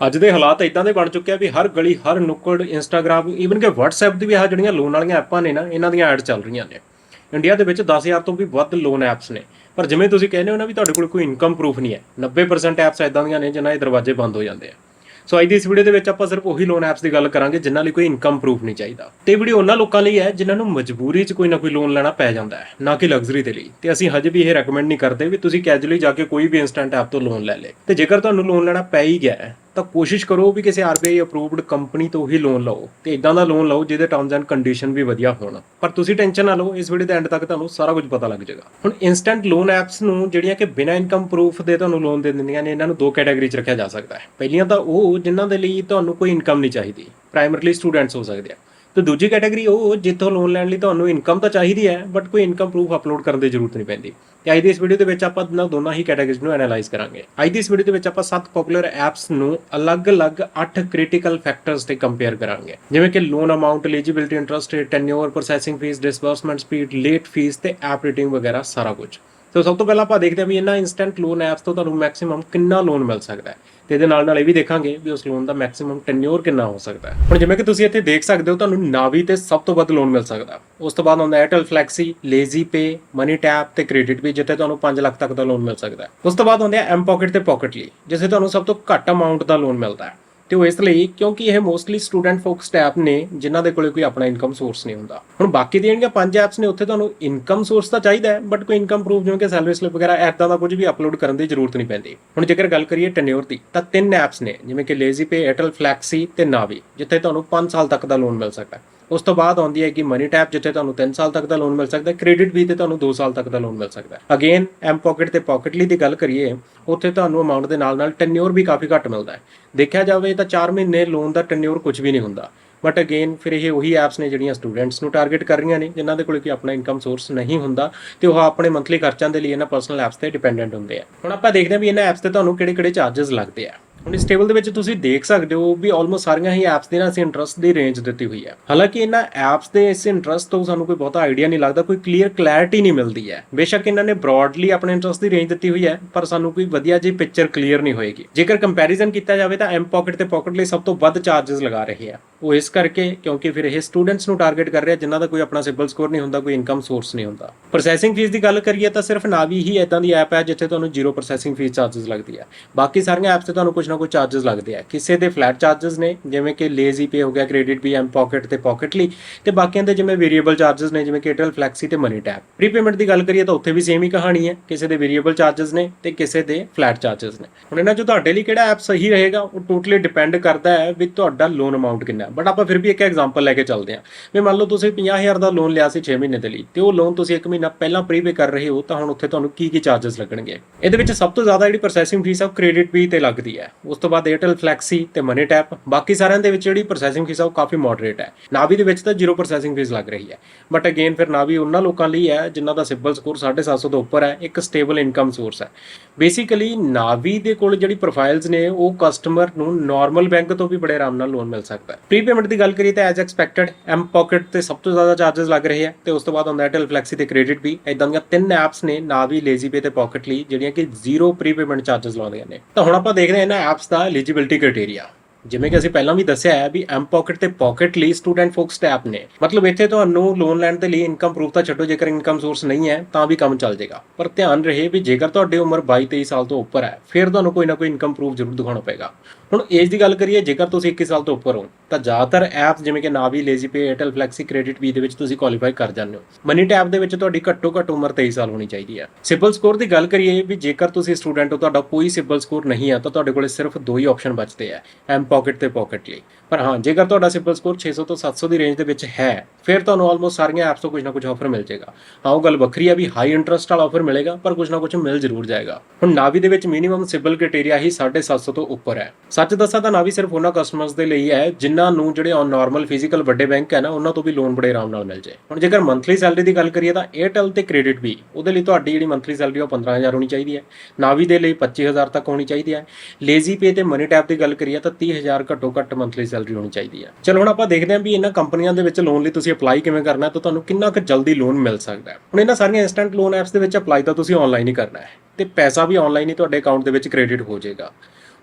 ਅੱਜ ਦੇ ਹਾਲਾਤ ਇਦਾਂ ਦੇ ਬਣ ਚੁੱਕੇ ਆ ਵੀ ਹਰ ਗਲੀ, ਹਰ ਨੁੱਕੜ ਇੰਸਟਾਗ੍ਰam ਈਵਨ ਕਿ WhatsApp ਦੀ ਵੀ ਆਹ ਜਿਹੜੀਆਂ ਲੋਨ ਵਾਲੀਆਂ ਐਪਾਂ ਨੇ ਨਾ, ਇਹਨਾਂ ਦੀਆਂ ਐਡ ਚੱਲ ਰਹੀਆਂ ਨੇ। ਇੰਡੀਆ ਦੇ ਵਿੱਚ 10000 ਤੋਂ ਵੀ ਵੱਧ ਲੋਨ ਐਪਸ ਨੇ। ਪਰ ਜਿਵੇਂ ਤੁਸੀਂ ਕਹਿੰਦੇ ਹੋ ਨਾ ਵੀ ਤੁਹਾਡੇ ਕੋਲ ਕੋਈ ਇਨਕਮ ਪ੍ਰੂਫ ਨਹੀਂ ਹੈ। 90% ਐਪਸ ਇਦਾਂ ਦੀਆਂ ਨੇ ਜਿਨ੍ਹਾਂ ਦੇ ਦਰਵਾਜ਼ੇ ਬੰਦ ਹੋ ਜਾਂਦੇ ਆ। ਸੋ ਅੱਜ ਦੀ ਇਸ ਵੀਡੀਓ ਦੇ ਵਿੱਚ ਆਪਾਂ ਸਿਰਫ ਉਹੀ ਲੋਨ ਐਪਸ ਦੀ ਗੱਲ ਕਰਾਂਗੇ ਜਿਨ੍ਹਾਂ ਲਈ ਕੋਈ ਇਨਕਮ ਪ੍ਰੂਫ ਨਹੀਂ ਚਾਹੀਦਾ। ਤੇ ਵੀਡੀਓ ਉਹਨਾਂ ਲੋਕਾਂ ਲਈ ਹੈ ਜਿਨ੍ਹਾਂ ਨੂੰ ਮਜਬੂਰੀ 'ਚ ਕੋਈ ਨਾ ਕੋਈ ਲੋਨ ਲੈਣਾ ਪੈ ਜਾਂਦਾ ਹੈ, ਨਾ ਕਿ ਲਗਜ਼ਰੀ ਦੇ ਲਈ। ਤੇ ਅਸੀਂ ਹਜੇ ਵੀ ਇਹ ਰეკਮੈਂਡ ਨਹੀਂ ਕਰਦੇ ਵੀ ਤੁਸੀਂ ਕੈਜੂਅਲੀ ਜਾ ਕੇ ਕੋਈ ਵੀ ਇਨਸਟੈਂਟ ਐਪ ਤੋਂ ਲੋਨ ਲੈ ਲੇ ਤੇ ਜੇਕਰ ਤੁਹਾਨੂੰ ਲੋਨ ਲੈਣਾ ਪੈ ਹੀ ਗਿਆ ਹੈ ਤਾਂ ਕੋਸ਼ਿਸ਼ ਕਰੋ ਵੀ ਕਿਸੇ ਆਰਬੀਆਈ ਅਪਰੂਵਡ ਕੰਪਨੀ ਤੋਂ ਹੀ ਲੋਨ ਲਓ ਤੇ ਇਦਾਂ ਦਾ ਲੋਨ ਲਓ ਜਿਹਦੇ ਟਰਮਸ ਐਂਡ ਕੰਡੀਸ਼ਨ ਵੀ ਵਧੀਆ ਹੋਣ। ਪਰ ਤੁਸੀਂ ਟੈਨਸ਼ਨ ਨਾ ਲਓ, ਇਸ ਵੀਡੀਓ ਦੇ ਐਂਡ ਤੱਕ ਤੁਹਾਨੂੰ ਸਾਰਾ ਕੁਝ ਪਤਾ ਲੱਗ ਜਾਏਗਾ। ਹੁਣ ਇਨਸਟੈਂਟ ਲੋਨ ਐਪਸ ਨੂੰ ਜਿਹੜੀਆਂ ਕਿ ਬਿਨਾਂ ਇਨਕਮ ਪ੍ਰੂਫ ਦੇ ਤੁਹਾਨੂੰ ਲੋਨ ਦੇ ਦਿੰਦੀਆਂ ਨੇ, ਇਹਨਾਂ ਨੂੰ ਦੋ ਕੈਟਾਗਰੀ 'ਚ ਰੱਖਿਆ ਜਾ ਸਕਦਾ ਹੈ। ਪਹਿਲੀਆਂ ਤਾਂ ਉਹ ਜਿਨ੍ਹਾਂ ਦੇ ਲਈ ਤੁਹਾਨੂੰ ਕੋਈ ਇਨਕਮ ਨਹੀਂ ਚਾਹੀਦੀ ਪ੍ਰਾਇਮਰੀਲੀ ਸਟੂਡੈਂਟਸ ਹੋ ਸਕਦੇ ਆ। ਤੇ ਦੂਜੀ ਕੈਟਾਗਰੀ ਉਹ ਜਿੱਥੋਂ ਲੋਨ ਲੈਣ ਲਈ ਤੁਹਾਨੂੰ ਇਨਕਮ ਤਾਂ ਚਾਹੀਦੀ ਹੈ ਬਟ ਕੋਈ ਇਨਕਮ ਪ੍ਰੂਫ ਅਪਲੋਡ ਕਰਨ ਦੀ ਜ਼ਰੂਰਤ ਨਹੀਂ ਪੈਂਦੀ। ਤੇ ਅੱਜ ਦੀ ਇਸ ਵੀਡੀਓ ਦੇ ਵਿੱਚ ਆਪਾਂ ਇਹਨਾਂ ਦੋਨਾਂ ਹੀ ਕੈਟਾਗਰੀਜ਼ ਨੂੰ ਐਨਾਲਾਈਜ਼ ਕਰਾਂਗੇ। ਅੱਜ ਦੀ ਇਸ ਵੀਡੀਓ ਦੇ ਵਿੱਚ ਆਪਾਂ ਸੱਤ ਪਪੂਲਰ ਐਪਸ ਨੂੰ ਅਲੱਗ-ਅਲੱਗ 8 ਕ੍ਰਿਟੀਕਲ ਫੈਕਟਰਸ ਤੇ ਕੰਪੇਅਰ ਕਰਾਂਗੇ। ਜਿਵੇਂ ਕਿ loan amount eligibility interest rate tenure processing fee disbursement speed late fee ਤੇ ਐਪ ਰੇਟਿੰਗ ਵਗੈਰਾ ਸਾਰਾ ਕੁਝ। ਸੋ ਸਭ ਤੋਂ ਪਹਿਲਾਂ ਆਪਾਂ ਦੇਖਦੇ ਹਾਂ ਵੀ ਇਹਨਾਂ ਇਨਸਟੈਂਟ ਲੋਨ ਐਪਸ ਤੋਂ ਤੁਹਾਨੂੰ ਮੈਕਸਿਮਮ ਕਿੰਨਾ ਲੋਨ ਮਿਲ ਸਕਦਾ ਹੈ। ਤੇ ਇਹਦੇ ਨਾਲ ਨਾਲ ਇਹ ਵੀ ਦੇਖਾਂਗੇ ਵੀ ਉਸ ਲੋਨ ਦਾ ਮੈਕਸਿਮਮ ਟੈਨਿਓਰ ਕਿੰਨਾ ਹੋ ਸਕਦਾ ਹੈ। ਹੁਣ ਜਿਵੇਂ ਕਿ ਤੁਸੀਂ ਇੱਥੇ ਦੇਖ ਸਕਦੇ ਹੋ, ਤੁਹਾਨੂੰ ਨਾਵੀ ਤੇ ਸਭ ਤੋਂ ਵੱਧ ਲੋਨ ਮਿਲ ਸਕਦਾ ਉਸ ਤੋਂ ਬਾਅਦ ਆਉਂਦਾ 에ਅਰਟੈਲ ਫਲੈਕਸੀ ਲੇਜ਼ੀ ਪੇ ਮਨੀ ਟੈਪ ਤੇ ਕ੍ਰੈਡਿਟ ਵੀ ਜਿੱਥੇ ਤੁਹਾਨੂੰ 5 ਲੱਖ ਤੱਕ ਦਾ ਲੋਨ ਮਿਲ ਸਕਦਾ ਹੈ। ਉਸ ਤੋਂ ਬਾਅਦ ਆਉਂਦੇ ਆ ਐਮ ਪਾਕਟ ਤੇ ਪਾਕਟਲੀ ਜਿੱਥੇ ਤੁਹਾਨੂੰ ਸਭ ਤੋਂ ਘੱਟ ਅਮਾਉਂਟ ਦਾ ਲੋਨ ਮਿਲਦਾ ਹੈ। ਤੇ ਉਹ ਇਸ ਲਈ ਕਿਉਂਕਿ ਇਹ ਮੋਸਟਲੀ ਸਟੂਡੈਂਟ ਫੋਕਸਡ ਐਪ ਨੇ, ਜਿਨ੍ਹਾਂ ਦੇ ਕੋਲੇ ਕੋਈ ਆਪਣਾ ਇਨਕਮ ਸੋਰਸ ਨਹੀਂ ਹੁੰਦਾ। ਹੁਣ ਬਾਕੀ ਦੀਆਂ ਜਿਹੜੀਆਂ ਪੰਜ ਐਪਸ ਨੇ, ਉੱਥੇ ਤੁਹਾਨੂੰ ਇਨਕਮ ਸੋਰਸ ਤਾਂ ਚਾਹੀਦਾ ਹੈ ਬਟ ਕੋਈ ਇਨਕਮ ਪ੍ਰੂਫ ਜਿਵੇਂ ਕਿ ਸੈਲਰੀ ਸਲਿੱਪ ਵਗੈਰਾ ਐਦਾਂ ਦਾ ਕੁਝ ਵੀ ਅਪਲੋਡ ਕਰਨ ਦੀ ਜ਼ਰੂਰਤ ਨਹੀਂ ਪੈਂਦੀ। ਹੁਣ ਜੇਕਰ ਗੱਲ ਕਰੀਏ ਟੈਨਿਓਰ ਦੀ, ਤਾਂ ਤਿੰਨ ਐਪਸ ਨੇ, ਜਿਵੇਂ ਕਿ ਲੇਜ਼ੀ ਪੇ 에ਅਰਟੈਲ ਫਲੈਕਸੀ ਤੇ ਨਾਵੀ, ਜਿੱਥੇ ਤੁਹਾਨੂੰ 5 ਸਾਲ ਤੱਕ ਦਾ ਲੋਨ ਮਿਲ ਸਕਦਾ ਹੈ। ਉਸ ਤੋਂ ਬਾਅਦ ਆਉਂਦੀ ਹੈ ਕਿ ਮਨੀ ਟੈਪ ਜਿੱਥੇ ਤੁਹਾਨੂੰ 3 ਸਾਲ ਤੱਕ ਦਾ ਲੋਨ ਮਿਲ ਸਕਦਾ ਹੈ ਕ੍ਰੈਡਿਟ ਵੀ ਤੇ ਤੁਹਾਨੂੰ 2 ਸਾਲ ਤੱਕ ਦਾ ਲੋਨ ਮਿਲ ਸਕਦਾ ਹੈ। ਅਗੇਨ ਐਮ ਪਾਕਟ ਤੇ ਪਾਕਟਲੀ ਦੀ ਗੱਲ ਕਰੀਏ, ਉੱਥੇ ਤੁਹਾਨੂੰ ਅਮਾਉਂਟ ਦੇ ਨਾਲ ਨਾਲ ਟੈਨਿਓਰ ਵੀ ਕਾਫੀ ਘੱਟ ਮਿਲਦਾ ਹੈ। ਦੇਖਿਆ ਜਾਵੇ ਤਾਂ 4 ਮਹੀਨੇ ਲੋਨ ਦਾ ਟੈਨਿਓਰ ਕੁਝ ਵੀ ਨਹੀਂ ਹੁੰਦਾ। ਬਟ ਅਗੇਨ ਫਿਰ ਇਹ ਉਹੀ ਐਪਸ ਨੇ ਜਿਹੜੀਆਂ ਸਟੂਡੈਂਟਸ ਨੂੰ ਟਾਰਗੇਟ ਕਰ ਰਹੀਆਂ ਨੇ, ਜਿਨ੍ਹਾਂ ਦੇ ਕੋਲ ਕੋਈ ਆਪਣਾ ਇਨਕਮ ਸੋਰਸ ਨਹੀਂ ਹੁੰਦਾ ਤੇ ਉਹ ਆਪਣੇ ਮੰਥਲੀ ਖਰਚਾਂ ਦੇ ਲਈ ਇਹਨਾਂ ਪਰਸਨਲ ਐਪਸ ਤੇ ਡਿਪੈਂਡੈਂਟ ਹੁੰਦੇ ਆ। ਹੁਣ ਆਪਾਂ ਦੇਖਦੇ ਹਾਂ ਵੀ ਇਹਨਾਂ ਐਪਸ ਤੇ ਤੁਹਾਨੂੰ ਕਿਹੜੇ-ਕਿਹੜੇ ਚਾਰजेस ਲੱਗਦੇ ਆ। ਹੁਣ ਇਸ ਟੇਬਲ ਦੇ ਵਿੱਚ ਤੁਸੀਂ ਦੇਖ ਸਕਦੇ ਹੋ ਵੀ ਆਲਮੋਸਟ ਸਾਰੀਆਂ ਹੀ ਐਪਸ ਦੇ ਨਾਲ ਅਸੀਂ ਇੰਟਰਸਟ ਦੀ ਰੇਂਜ ਦਿੱਤੀ ਹੋਈ ਹੈ। ਹਾਲਾਂਕਿ ਇਹਨਾਂ ਐਪਸ ਦੇ ਇਸ ਇੰਟਰਸਟ ਤੋਂ ਸਾਨੂੰ ਕੋਈ ਬਹੁਤਾ ਆਈਡੀਆ ਨਹੀਂ ਲੱਗਦਾ, ਕੋਈ ਕਲੀਅਰ ਕਲੈਰਿਟੀ ਨਹੀਂ ਮਿਲਦੀ ਹੈ। ਬੇਸ਼ੱਕ ਇਹਨਾਂ ਨੇ ਬ੍ਰੌਡਲੀ ਆਪਣੇ ਇੰਟਰਸਟ ਦੀ ਰੇਂਜ ਦਿੱਤੀ ਹੋਈ ਹੈ, ਪਰ ਸਾਨੂੰ ਕੋਈ ਵਧੀਆ ਜੀ ਪਿਕਚਰ ਕਲੀਅਰ ਨਹੀਂ ਹੋਏਗੀ। ਜੇਕਰ ਕੰਪੈਰੀਜ਼ਨ ਕੀਤਾ ਜਾਵੇ ਤਾਂ ਐਮ ਪਾਕਟ ਤੇ ਪਾਕਟ ਲਈ ਸਭ ਤੋਂ ਵੱਧ ਚਾਰजेस ਲਗਾ ਰਹੇ ਆ ਉਹ ਇਸ ਕਰਕੇ ਕਿਉਂਕਿ ਫਿਰ ਇਹ ਸਟੂਡੈਂਟਸ ਨੂੰ ਟਾਰਗੇਟ ਕਰ ਰਿਹਾ, ਜਿਨ੍ਹਾਂ ਦਾ ਕੋਈ ਆਪਣਾ ਸਿਬਲ ਸਕੋਰ ਨਹੀਂ ਹੁੰਦਾ, ਕੋਈ ਇਨਕਮ ਸੋਰਸ ਨਹੀਂ ਹੁੰਦਾ। ਪ੍ਰੋਸੈਸਿੰਗ ਫੀਸ ਦੀ ਗੱਲ ਕਰੀਏ ਤਾਂ ਸਿਰਫ ਨਾਵੀ ਹੀ ਇਦਾਂ ਦੀ ਐਪ ਹੈ, ਜਿੱਥੇ ਤੁਹਾਨੂੰ ਜ਼ੀਰੋ ਪ੍ਰੋਸੈਸਿੰਗ ਫੀਸ ਚਾਰजेस ਲੱਗਦੀ ਹੈ। ਬਾਕੀ ਸਾਰੀਆਂ ਐਪਸ ਤੇ ਤੁਹਾਨੂੰ ਕੁਝ ਨਾ ਕੋਈ ਚਾਰजेस ਲੱਗਦੇ ਆ। ਕਿਸੇ ਦੇ ਫਲੈਟ ਚਾਰजेस ਨੇ, ਜਿਵੇਂ ਕਿ ਲੇਜ਼ੀ ਪੇ ਹੋ ਗਿਆ ਕ੍ਰੈਡਿਟ ਵੀ ਐਮ ਪਾਕਟ ਤੇ ਪਾਕਟਲੀ ਤੇ ਬਾਕੀਆਂ ਦੇ ਜਿਵੇਂ ਵੇਰੀਏਬਲ ਚਾਰजेस ਨੇ, ਜਿਵੇਂ ਕੇਟਲ ਫਲੈਕਸੀ ਤੇ ਮਨੀ ਟੈਪ ਪ੍ਰੀਪੇਮੈਂਟ ਦੀ ਗੱਲ ਕਰੀਏ ਤਾਂ ਉੱਥੇ ਵੀ ਸੇਮ ਹੀ ਕਹਾਣੀ ਹੈ, ਕਿਸੇ ਦੇ ਵੇਰੀਏਬਲ ਚਾਰजेस ਨੇ ਤੇ ਕਿਸੇ ਦੇ ਫਲੈਟ ਚਾਰजेस ਨੇ। ਹੁਣ ਇਹਨਾਂ ਜੋ ਤੁਹਾਡੇ ਲਈ ਕਿਹੜਾ ਐਪ ਸਹੀ ਰਹੇਗਾ, ਉਹ ਟੋਟਲੀ ਡਿਪੈਂਡ ਕਰਦਾ ਹੈ ਵੀ ਤੁਹਾਡਾ ਲੋਨ ਅਮਾਉਂਟ ਕਿੰਨਾ ਹੈ। ਬਟ ਆਪਾਂ ਫਿਰ ਵੀ ਇੱਕ ਐਗਜ਼ਾਮਪਲ ਲੈ ਕੇ ਚੱਲਦੇ ਹਾਂ। ਵੀ ਮੰਨ ਲਓ ਤੁਸੀਂ 50000 ਦਾ ਲੋਨ ਲਿਆ ਸੀ 6 ਮਹੀਨੇ ਦੇ ਲਈ, ਤੇ ਉਹ ਲੋਨ ਤੁਸੀਂ ਇੱਕ ਮਹੀਨਾ ਪਹਿਲਾਂ ਪ੍ਰੀਪੇ ਕਰ ਰਹੇ ਹੋ, ਤਾਂ ਹੁਣ ਉੱਥੇ ਤੁਹਾਨੂੰ ਕੀ ਕੀ ਚਾਰजेस ਲੱਗਣਗੇ? ਇਹਦੇ ਵਿੱਚ ਸਭ ਤੋਂ ਜ਼ਿਆਦਾ ਜਿਹੜੀ ਪ੍ਰੋਸੈਸਿੰਗ ਫੀਸ ਆ, ਉਹ ਕ੍ਰੈਡਿਟ ਵੀ ਤੇ ਲੱਗਦੀ ਹੈ। ਉਸ ਤੋਂ ਬਾਅਦ Airtel Flexi ਤੇ Money Tap ਬਾਕੀ ਸਾਰਿਆਂ ਦੇ ਵਿੱਚ ਜਿਹੜੀ ਪ੍ਰੋਸੈਸਿੰਗ ਫੀਸ ਆ ਉਹ ਕਾਫੀ ਮੋਡਰੇਟ ਹੈ। ਨਾਵੀ ਦੇ ਵਿੱਚ ਤਾਂ ਜ਼ੀਰੋ ਪ੍ਰੋਸੈਸਿੰਗ ਫੀਸ ਲੱਗ ਰਹੀ ਹੈ। ਬਟ ਅਗੇਨ ਫਿਰ ਨਾਵੀ ਉਹਨਾਂ ਲੋਕਾਂ ਲਈ ਹੈ ਜਿਨ੍ਹਾਂ ਦਾ ਸਿਬਲ ਸਕੋਰ 750 ਤੋਂ ਉੱਪਰ ਹੈ, ਇੱਕ ਸਟੇਬਲ ਇਨਕਮ ਸੋਰਸ ਹੈ। ਬੇਸਿਕਲੀ ਨਾਵੀ ਦੇ ਕੋਲ ਜਿਹੜੀ ਪ੍ਰੋਫਾਈਲਸ ਨੇ, ਉਹ ਕਸਟਮਰ ਨੂੰ ਨਾਰਮਲ ਬੈਂਕ ਤੋਂ ਵੀ ਬੜੇ ਆਰਾਮ ਨਾਲ ਲੋਨ ਮਿਲ ਸਕਦਾ ਹੈ। ਪ੍ਰੀ ਦੀ ਗੱਲ ਕਰੀਏ ਤਾਂ ਐਜ਼ ਐਕਸਪੈਕਟਡ ਐਮ ਪਾਕਟ ਤੇ ਸਭ ਤੋਂ ਜ਼ਿਆਦਾ ਚਾਰजेस ਲੱਗ ਰਹੇ ਹੈ ਤੇ ਉਸ ਤੋਂ ਬਾਅਦ ਹੁੰਦਾ Airtel ਫਲੈਕਸੀ ਤੇ ਕ੍ਰੈਡਿਟ ਵੀ। ਇਦਾਂ ਦੀਆਂ ਤਿੰਨ ਐਪਸ ਨੇ ਨਾਵੀ ਲੇਜ਼ੀਪੇ ਤੇ ਪਾਕਟ ਲਈ, ਜਿਹੜੀਆਂ ਕਿ ਜ਼ੀਰੋ ਪ੍ਰੀਪੇਮੈਂਟ ਪੇਮੈਂਟ ਲਾਉਂਦੀਆਂ ਨੇ। ਤਾਂ ਹੁਣ ਆਪਾਂ ਦੇਖਦੇ ਹਾਂ ਇਹਨਾਂ ਐਪਸ ਦਾ ਐਲੀਜੀਬਿਲਟੀ ਕ੍ਰਾਈਟੇਰੀਆ ਜਿਵੇਂ ਕਿ ਅਸੀਂ ਪਹਿਲਾਂ ਵੀ ਦੱਸਿਆ ਹੈ ਵੀ ਐਮ ਪਾਕਟ ਤੇ ਪਾਕਟ ਲਈ ਸਟੂਡੈਂਟ ਫੋਕਸ ਐਪ ਨੇ। ਮਤਲਬ ਇੱਥੇ ਤੁਹਾਨੂੰ ਲੋਨ ਲੈਣ ਦੇ ਲਈ ਇਨਕਮ ਪ੍ਰੂਫ ਤਾਂ ਛੱਡੋ, ਜੇਕਰ ਇਨਕਮ ਸੋਰਸ ਨਹੀਂ ਹੈ, ਤਾਂ ਵੀ ਕੰਮ ਚੱਲ ਜਾਏਗਾ ਪਰ ਧਿਆਨ ਰਹੇ ਵੀ ਜੇਕਰ ਤੁਹਾਡੀ ਉਮਰ 22 23 ਸਾਲ ਤੋਂ ਉੱਪਰ ਹੈ, ਫਿਰ ਤੁਹਾਨੂੰ ਕੋਈ ਨਾ ਕੋਈ ਇਨਕਮ ਪ੍ਰੂਫ ਜ਼ਰੂਰ ਦਿਖਾਉਣਾ ਪਏਗਾ। ਹੁਣ ਏਜ ਦੀ ਗੱਲ ਕਰੀਏ, ਜੇਕਰ ਤੁਸੀਂ 21 ਸਾਲ ਤੋਂ ਉੱਪਰ ਹੋ, ਤਾਂ ਜ਼ਿਆਦਾਤਰ ਐਪਸ ਜਿਵੇਂ ਕਿ Navi LazyPay Airtel Flexi credit ਵੀ ਦੇ ਵਿੱਚ ਤੁਸੀਂ ਕੁਆਲੀਫਾਈ ਕਰ ਜਾਂਦੇ ਹੋ। ਮਨੀ ਟੈਪ ਦੇ ਵਿੱਚ ਤੁਹਾਡੀ ਘੱਟੋ ਘੱਟ ਉਮਰ 23 ਸਾਲ ਹੋਣੀ ਚਾਹੀਦੀ ਹੈ। ਸਿਬਲ ਸਕੋਰ ਦੀ ਗੱਲ ਕਰੀਏ ਵੀ ਜੇਕਰ ਤੁਸੀਂ ਸਟੂਡੈਂਟ ਹੋ, ਤੁਹਾਡਾ ਕੋਈ ਸਿਬਲ ਸਕੋਰ ਨਹੀਂ ਹੈ, ਤਾਂ ਤੁਹਾਡੇ ਕੋਲੇ ਸਿਰਫ ਦੋ ਹੀ ਆਪਸ਼ਨ ਬਚਦੇ ਆ ਐਮ ਪਾਕਟ ਤੇ ਪਾਕਟ ਲਈ। ਪਰ ਹਾਂ, ਜੇਕਰ ਤੁਹਾਡਾ ਸਿਬਲ ਸਕੋਰ 600 ਤੋਂ 700 ਦੀ ਰੇਂਜ ਦੇ ਵਿੱਚ ਹੈ, ਫਿਰ ਤੁਹਾਨੂੰ ਆਲਮੋਸਟ ਸਾਰੀਆਂ ਐਪਸ ਤੋਂ ਕੁਝ ਨਾ ਕੁਝ ਆਫਰ ਮਿਲ ਜਾਏਗਾ। ਹਾਂ, ਉਹ ਗੱਲ ਵੱਖਰੀ ਹੈ ਵੀ ਹਾਈ ਇੰਟਰਸਟ ਵਾਲਾ ਆਫਰ ਮਿਲੇਗਾ, ਪਰ ਕੁਝ ਨਾ ਕੁਝ ਮਿਲ ਜ਼ਰੂਰ ਜਾਏਗਾ। ਹੁਣ ਨਾਵੀ ਦੇ ਵਿੱਚ ਮਿਨੀਮਮ ਸਿਬਲ ਕ੍ਰਾਈਟੇਰੀਆ ਹੀ 750 ਤੋਂ ਉੱਪਰ ਹੈ। ਸੱਚ ਦੱਸਾਂ ਤਾਂ ਨਾਵੀ ਸਿਰਫ ਉਹਨਾਂ ਕਸਟਮਰਸ ਦੇ ਲਈ ਹੈ, ਜਿਨ੍ਹਾਂ ਨੂੰ ਜਿਹੜੇ ਔਨ ਨਾਰਮਲ ਫਿਜ਼ੀਕਲ ਵੱਡੇ ਬੈਂਕ ਹੈ ਨਾ, ਉਹਨਾਂ ਤੋਂ ਵੀ ਲੋਨ ਬੜੇ ਆਰਾਮ ਨਾਲ ਮਿਲ ਜਾਏ। ਹੁਣ ਜੇਕਰ ਮੰਥਲੀ ਸੈਲਰੀ ਦੀ ਗੱਲ ਕਰੀਏ ਤਾਂ 에ਅਰਟੈਲ ਤੇ ਕ੍ਰੈਡਿਟ ਵੀ, ਉਹਦੇ ਲਈ ਤੁਹਾਡੀ ਜਿਹੜੀ ਮੰਥਲੀ ਸੈਲਰੀ ਉਹ 15000 ਹੋਣੀ ਚਾਹੀਦੀ ਹੈ। ਨਾਵੀ ਦੇ ਲਈ 25000 ਤੱਕ ਹੋਣੀ ਚਾਹੀਦੀ ਹੈ। ਲੇਜ਼ੀ ਪੇ ਤੇ ਮਨੀ ਟੈਪ ਦੀ ਗੱਲ ਕਰੀਏ ਤਾਂ 30000 ਘੱਟੋ ਘੱਟ ਮੰਥਲੀ ਸੈਲਰੀ ਹੋਣੀ ਚਾਹੀਦੀ ਹੈ ਚਲੋ ਹੁਣ ਆਪਾਂ ਦੇਖਦੇ ਹਾਂ ਵੀ ਇਹਨਾਂ ਕੰਪਨੀਆਂ ਦੇ ਵਿੱਚ ਲੋਨ ਲਈ ਤੁਸੀਂ ਅਪਲਾਈ ਕਿਵੇਂ ਕਰਨਾ ਹੈ ਤਾਂ ਤੁਹਾਨੂੰ ਕਿੰਨਾ ਕੁ ਜਲਦੀ ਲੋਨ ਮਿਲ ਸਕਦਾ ਹੈ। ਹੁਣ ਇਹਨਾਂ ਸਾਰੀਆਂ ਇਨਸਟੈਂਟ ਲੋਨ ਐਪਸ ਦੇ ਵਿੱਚ ਅਪਲਾਈ ਤਾਂ ਤੁਸੀਂ ਆਨਲਾਈਨ ਹੀ ਕਰਨਾ ਹੈ ਤੇ ਪੈਸਾ ਵੀ ਆਨਲਾਈਨ ਹੀ ਤੁਹਾਡੇ ਅਕਾਊਂਟ ਦੇ ਵਿੱਚ ਕ੍ਰੈਡਿਟ ਹੋ ਜਾਏਗਾ।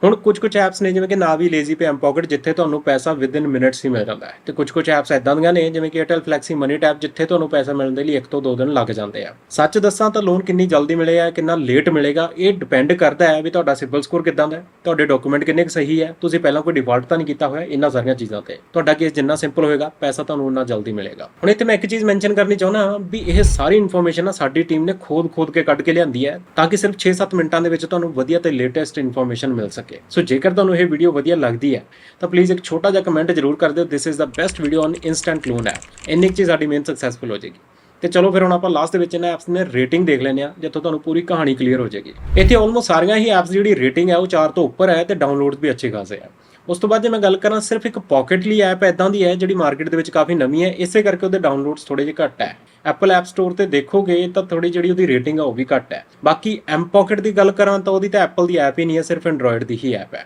ਹੁਣ ਕੁਝ ਕੁਝ ਐਪਸ ਨੇ, ਜਿਵੇਂ ਕਿ ਨਾ ਵੀ ਲੇਜ਼ੀ ਪੇ ਪਾਕਟ ਜਿੱਥੇ ਤੁਹਾਨੂੰ ਪੈਸਾ ਵਿਦਿਨ ਮਿੰਟਸ ਹੀ ਮਿਲ ਜਾਂਦਾ ਹੈ। ਤੇ ਕੁਝ ਕੁਝ ਐਪਸ ਐਦਾਂ ਦੀਆਂ ਨੇ, ਜਿਵੇਂ ਕਿ Airtel Flexi Money Tap ਜਿੱਥੇ ਤੁਹਾਨੂੰ ਪੈਸਾ ਮਿਲਣ ਦੇ ਲਈ 1 ਤੋਂ 2 ਦਿਨ ਲੱਗ ਜਾਂਦੇ ਆ। ਸੱਚ ਦੱਸਾਂ ਤਾਂ ਲੋਨ ਕਿੰਨੀ ਜਲਦੀ ਮਿਲੇਗਾ ਕਿੰਨਾ ਲੇਟ ਮਿਲੇਗਾ, ਇਹ ਡਿਪੈਂਡ ਕਰਦਾ ਹੈ ਵੀ ਤੁਹਾਡਾ ਸਿਬਲ ਸਕੋਰ ਕਿੱਦਾਂ ਦਾ ਹੈ, ਤੁਹਾਡੇ ਡਾਕੂਮੈਂਟ ਕਿੰਨੇ ਕੁ ਸਹੀ ਹੈ, ਤੁਸੀਂ ਪਹਿਲਾਂ ਕੋਈ ਡਿਫਾਲਟ ਤਾਂ ਨਹੀਂ ਕੀਤਾ ਹੋਇਆ ਇਹਨਾਂ ਸਾਰੀਆਂ ਚੀਜ਼ਾਂ ਤੇ। ਤੁਹਾਡਾ ਕੇਸ ਜਿੰਨਾ ਸਿੰਪਲ ਹੋਏਗਾ, ਪੈਸਾ ਤੁਹਾਨੂੰ ਉਨਾ ਜਲਦੀ ਮਿਲੇਗਾ। ਹੁਣ ਇੱਥੇ ਮੈਂ ਇੱਕ ਚੀਜ਼ ਮੈਂਸ਼ਨ ਕਰਨੀ ਚਾਹੁੰਦਾ ਵੀ ਇਹ ਸਾਰੀ ਇਨਫੋਰਮੇਸ਼ਨ ਨਾ ਸਾਡੀ ਟੀਮ ਨੇ ਖੋਦ-ਖੋਦ ਕੇ ਕੱਢ ਕੇ ਲਿਆਂਦੀ ਹੈ, ਤਾਂ ਕਿ ਸਿਰਫ 6-7 ਮਿੰਟਾਂ ਦੇ ਵਿੱਚ ਤੁਹਾਨੂੰ ਵਧੀਆ ਤੇ ਲੇਟੈਸਟ ਇਨਫੋਰਮੇਸ਼ਨ ਮਿਲ ਸਕੇ। ਸੋ ਜੇਕਰ ਤੁਹਾਨੂੰ ਇਹ ਵੀਡੀਓ ਵਧੀਆ ਲੱਗਦੀ ਹੈ, ਤਾਂ ਪਲੀਜ਼ ਇੱਕ ਛੋਟਾ ਜਿਹਾ ਕਮੈਂਟ ਜ਼ਰੂਰ ਕਰ ਦਿਓ this is the best video on instant loan app ਇੰਨੀ ਕੁ ਚੀਜ਼ ਸਾਡੀ ਮੇਨ ਸਕਸੈਸਫੁਲ ਹੋ ਜਾਏਗੀ। ਤੇ ਚਲੋ ਫਿਰ ਹੁਣ ਆਪਾਂ ਲਾਸਟ ਦੇ ਵਿੱਚ ਇਹਨਾਂ ਐਪਸ ਨੇ ਰੇਟਿੰਗ ਦੇਖ ਲੈਂਦੇ ਆ ਜਿੱਥੋਂ ਤੁਹਾਨੂੰ ਪੂਰੀ ਕਹਾਣੀ ਕਲੀਅਰ ਹੋ ਜਾਏਗੀ। ਇੱਥੇ ਆਲਮੋਸਟ ਸਾਰੀਆਂ ਹੀ ਐਪਸ ਜਿਹੜੀ ਰੇਟਿੰਗ ਹੈ, ਉਹ 4 ਤੋਂ ਉੱਪਰ ਹੈ ਤੇ ਡਾਊਨਲੋਡਸ ਵੀ ਅੱਛੇ ਖਾਸੇ ਹੈ। ਉਸ ਤੋਂ ਬਾਅਦ ਜੇ ਮੈਂ ਗੱਲ ਕਰਾਂ, ਸਿਰਫ ਇੱਕ ਪਾਕਟਲੀ ਐਪ ਐਦਾਂ ਦੀ ਹੈ ਜਿਹੜੀ ਮਾਰਕੀਟ ਦੇ ਵਿੱਚ ਕਾਫੀ ਨਵੀਂ ਹੈ, ਇਸੇ ਕਰਕੇ ਉਹਦੇ ਡਾਊਨਲੋਡਸ ਥੋੜੇ ਜਿਹੇ ਘੱਟ ਹੈ। ਐਪਲ ਐਪ ਸਟੋਰ ਤੇ ਦੇਖੋਗੇ ਤਾਂ ਥੋੜੀ ਜਿਹੜੀ ਉਹਦੀ ਰੇਟਿੰਗ ਆ ਉਹ ਵੀ ਘੱਟ ਹੈ। ਬਾਕੀ ਐਮ ਪਾਕਟ ਦੀ ਗੱਲ ਕਰਾਂ ਤਾਂ ਉਹਦੀ ਤਾਂ ਐਪਲ ਦੀ ਐਪ ਹੀ ਨਹੀਂ ਹੈ, ਸਿਰਫ ਐਂਡਰੋਇਡ ਦੀ ਹੀ ਐਪ ਹੈ।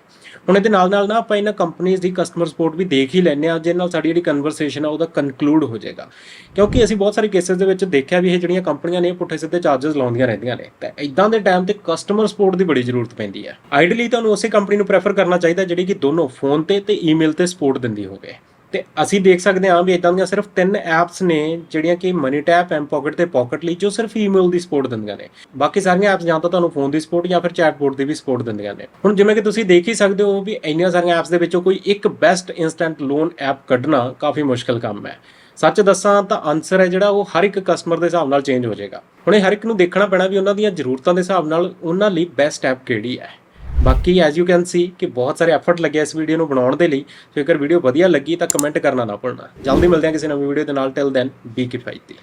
ਹੁਣ ਇਹਦੇ ਨਾਲ ਨਾਲ ਨਾ ਆਪਾਂ ਇਹਨਾਂ ਕੰਪਨੀਆਂ ਦੀ ਕਸਟਮਰ ਸਪੋਰਟ ਵੀ ਦੇਖ ਹੀ ਲੈਂਦੇ ਆ ਜਿਹਦੇ ਨਾਲ ਸਾਡੀ ਜਿਹੜੀ ਕਨਵਰਸੇਸ਼ਨ ਆ ਉਹਦਾ ਕਨਕਲੂਡ ਹੋ ਜਾਏਗਾ। ਕਿਉਂਕਿ ਅਸੀਂ ਬਹੁਤ ਸਾਰੇ ਕੇਸਿਸ ਦੇ ਵਿੱਚ ਦੇਖਿਆ ਵੀ ਇਹ ਜਿਹੜੀਆਂ ਕੰਪਨੀਆਂ ਨੇ ਪੁੱਠੇ ਸਿੱਧੇ ਚਾਰजेस ਲਾਉਂਦੀਆਂ ਰਹਿੰਦੀਆਂ ਨੇ। ਤਾਂ ਇਦਾਂ ਦੇ ਟਾਈਮ ਤੇ ਕਸਟਮਰ ਸਪੋਰਟ ਦੀ ਬੜੀ ਜ਼ਰੂਰਤ ਪੈਂਦੀ ਹੈ। ਆਈਡੀਅਲੀ ਤੁਹਾਨੂੰ ਉਸੇ ਕੰਪਨੀ ਨੂੰ ਪ੍ਰੈਫਰ ਕਰਨਾ ਚਾਹੀਦਾ ਜਿਹੜੀ ਕਿ ਦੋਨੋਂ ਫੋਨ ਤੇ ਤੇ ਈਮੇਲ ਤੇ ਸਪੋਰਟ ਦਿੰਦੀ ਹੋਵੇ। ਤੇ ਅਸੀਂ ਦੇਖ ਸਕਦੇ ਹਾਂ ਵੀ ਇਦਾਂ ਦੀਆਂ ਸਿਰਫ ਤਿੰਨ ਐਪਸ ਨੇ ਜਿਹੜੀਆਂ ਕਿ ਮਨੀ ਟੈਪ ਐਮ ਪਾਕਟ ਤੇ ਪਾਕਟ ਲਈ, ਜੋ ਸਿਰਫ ਈਮੇਲ ਦੀ ਸਪੋਰਟ ਦਿੰਦੀਆਂ ਨੇ। ਬਾਕੀ ਸਾਰੀਆਂ ਐਪਸ ਜਾਂ ਤਾਂ ਤੁਹਾਨੂੰ ਫੋਨ ਦੀ ਸਪੋਰਟ ਜਾਂ ਫਿਰ ਚੈਟਬੋਟ ਦੀ ਵੀ ਸਪੋਰਟ ਦਿੰਦੀਆਂ ਨੇ। ਹੁਣ ਜਿਵੇਂ ਕਿ ਤੁਸੀਂ ਦੇਖ ਹੀ ਸਕਦੇ ਹੋ ਵੀ ਇੰਨੀਆਂ ਸਾਰੀਆਂ ਐਪਸ ਦੇ ਵਿੱਚੋਂ ਕੋਈ ਇੱਕ ਬੈਸਟ ਇਨਸਟੈਂਟ ਲੋਨ ਐਪ ਕੱਢਣਾ ਕਾਫੀ ਮੁਸ਼ਕਲ ਕੰਮ ਹੈ। ਸੱਚ ਦੱਸਾਂ ਤਾਂ ਆਨਸਰ ਹੈ ਜਿਹੜਾ ਉਹ ਹਰ ਇੱਕ ਕਸਟਮਰ ਦੇ ਹਿਸਾਬ ਨਾਲ ਚੇਂਜ ਹੋ ਜਾਏਗਾ। ਹੁਣ ਇਹ ਹਰ ਇੱਕ ਨੂੰ ਦੇਖਣਾ ਪੈਣਾ ਵੀ ਉਹਨਾਂ ਦੀਆਂ ਜ਼ਰੂਰਤਾਂ ਦੇ ਹਿਸਾਬ ਨਾਲ ਉਹਨਾਂ ਲਈ ਬੈਸਟ ਐਪ ਕਿਹੜੀ ਹੈ। ਬਾਕੀ ਐਜ਼ ਯੂ ਕੈਨ ਸੀ ਕਿ ਬਹੁਤ ਸਾਰੇ ਐਫਰਟ ਲੱਗਿਆ ਇਸ ਵੀਡੀਓ ਨੂੰ ਬਣਾਉਣ ਦੇ ਲਈ। ਜੇਕਰ ਵੀਡੀਓ ਵਧੀਆ ਲੱਗੀ ਤਾਂ ਕਮੈਂਟ ਕਰਨਾ ਨਾ ਭੁੱਲਣਾ। ਜਲਦੀ ਮਿਲਦੇ ਹਾਂ ਕਿਸੇ ਨਵੀਂ ਵੀਡੀਓ ਦੇ ਨਾਲ। ਟਿਲ ਦੈਨ ਬੀ ਕਿਫਾਇਤੀ